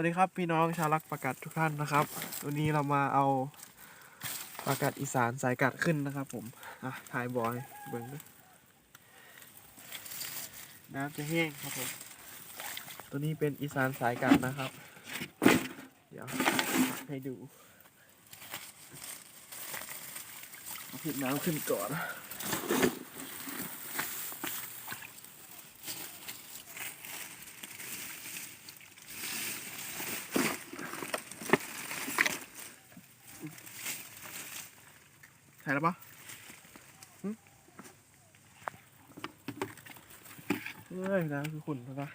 วัสดีครับพี่น้องชาวรักประกัดทุกท่านนะครับ วันนี้เรามาเอาประกัดอีสานสายกัดขึ้นนะครับ ผมอะถ่ายบอยเบิ้งน้ำจะแห้งครับผมตัวนี้เป็นอีสานสายกัดนะครับ เดี๋ยวให้ดูเอาผิดน้ำขึ้นก่อน ถ่แล้วปะเฮ้ยน้ำคือขุ่นใช่ปะ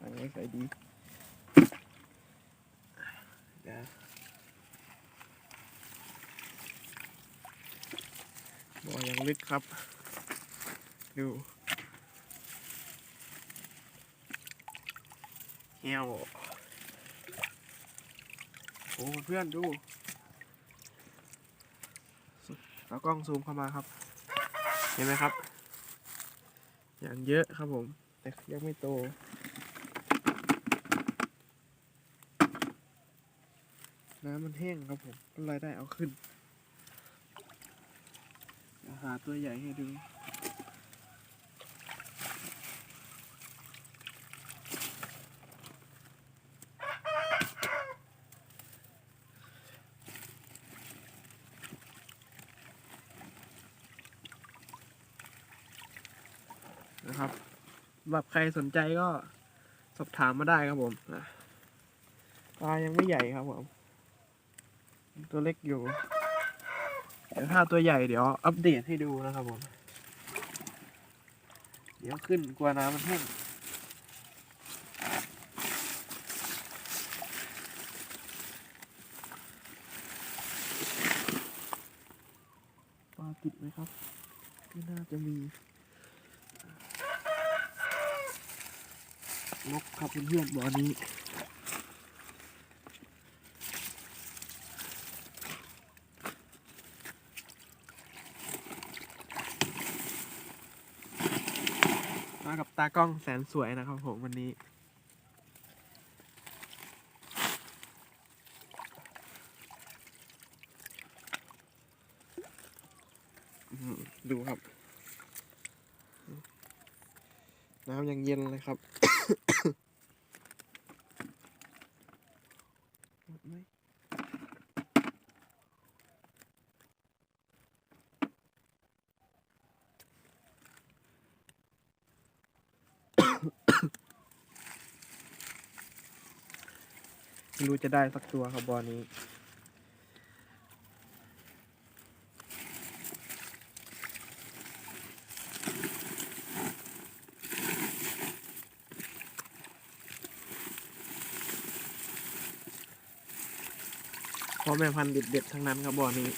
อันนี้ใส่ดีเดี๋ยวบ่อยังลึกครับ ดูเหี้ยว โอ้เพื่อนดูเอากล้องซูมเข้ามาครับ เห็นไหมครับ อย่างเยอะครับผม แต่ยังไม่โต น้ำมันแห้งครับผมก็เลยได้เอาขึ้นหาตัวใหญ่ให้ดู นะครับแบบใครสนใจก็สอบถามมาได้ครับผมปลายังไม่ใหญ่ครับผม ตัวเล็กอยู่ เดี๋ยวถ้าตัวใหญ่เดี๋ยวอัปเดตให้ดูนะครับผม เดี๋ยวขึ้นกลัวน้ำมันแห้งปลาติดไหมครับไม่น่าจะมี นกครับเพื่อนบ่อนี้มากับตากล้องแสนสวยนะครับผมวันนี้ ดูครับ น้ำยังเย็นเลยครับ หมดไหม ไม่รู้จะได้สักตัวครับบอนี้ พ่อแม่พันธุ์เด็ดๆทั้งนั้นครับบ่อนี้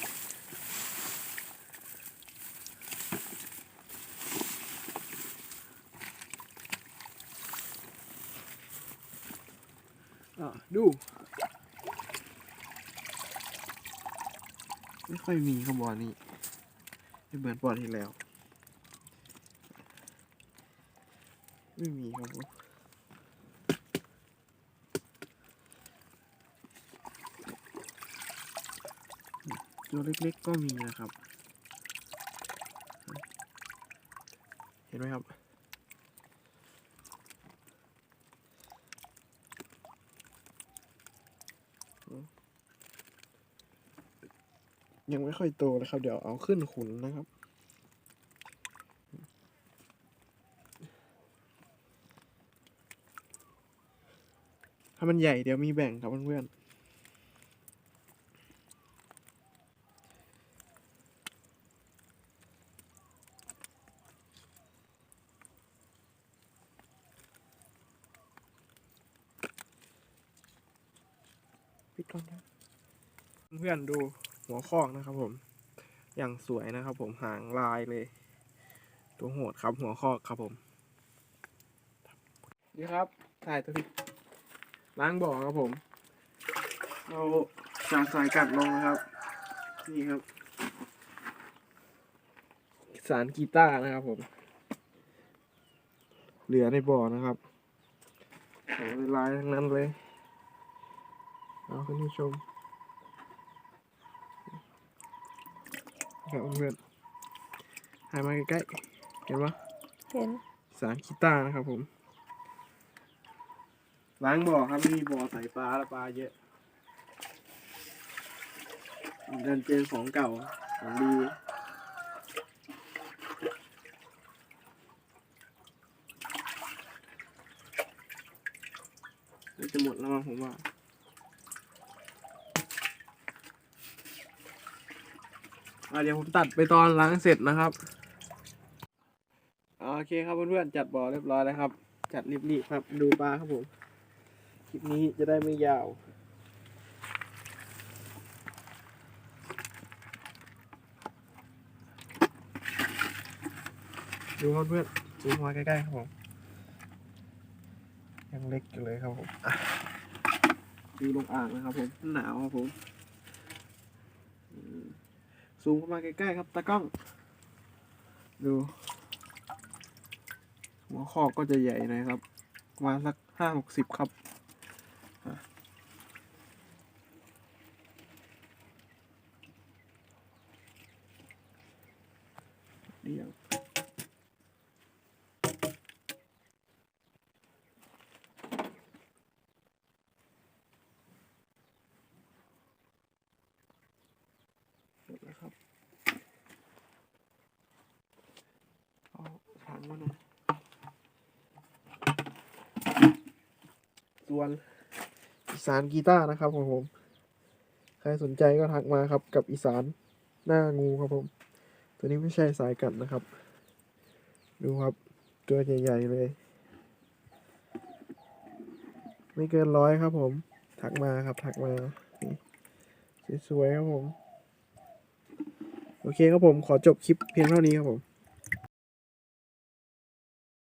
อะดู ไม่ค่อยมีครับบ่อนี้ไม่เหมือนบ่อที่แล้ว ไม่มีครับผมตัวเล็กๆก็มีนะครับ เห็นไหมครับ ยังไม่ค่อยโตเลยครับ เดี๋ยวเอาขึ้นขุนนะครับ ถ้ามันใหญ่เดี๋ยวมีแบ่งครับเพื่อนๆปิดก่อนนะเพื่อนดู หัวคอกนะครับผม อย่างสวยนะครับผมหางลายเลย ตัวโหดครับหัวคอกครับผมนี่ครับถ่ายตัวที่ล้างบ่อครับผมเอาสาสายกัดลงนะครับ นี่ครับ สารกีตาร์นะครับผม เหลือในบ่อนะครับของลายๆทั้งนั้นเลย เอาคุณผู้ชม ครับเพื่อนๆหายมาใกล้ๆเห็นปะเห็นสารคีต้านะครับผม ล้างบ่อครับไม่มีบ่อใส่ปลาแล้วปลาเยอะเดินเจอของเก่าของดีน่าจะหมดแล้วมั้งผมว่า อะเดี๋ยวผมตัดไปตอนล้างเสร็จนะครับโอเคครับเพื่อนๆจัดบ่อเรียบร้อยแล้วครับ จัดรีบๆครับ ดูปลาครับผมคลิปนี้จะได้ไม่ยาวดูครับเพื่อนดูมาใกล้ๆครับผมยังเล็กอยู่เลยครับผมดูลงอ่างนะครับผมหนาวครับผม ซูมเข้ามาใกล้ๆครับตากล้อง ดู หัวข้อก็จะใหญ่หนะครับประมาณสักห้าหกสิบครับอะเดี๋ยว เสร็จแล้วครับ เอาถังมาหน่อยส่วนอีสานกีตาร์นะครับของผม ใครสนใจก็ทักมาครับ กับอีสานหน้างูครับผม ตัวนี้ไม่ใช่สายกัดนะครับ ดูครับ ตัวใหญ่ๆเลย ไม่เกินร้อยครับผม ทักมาครับ ทักมา สวยๆครับผม โอเคครับผมขอจบคลิปเพียงเท่านี้ครับผม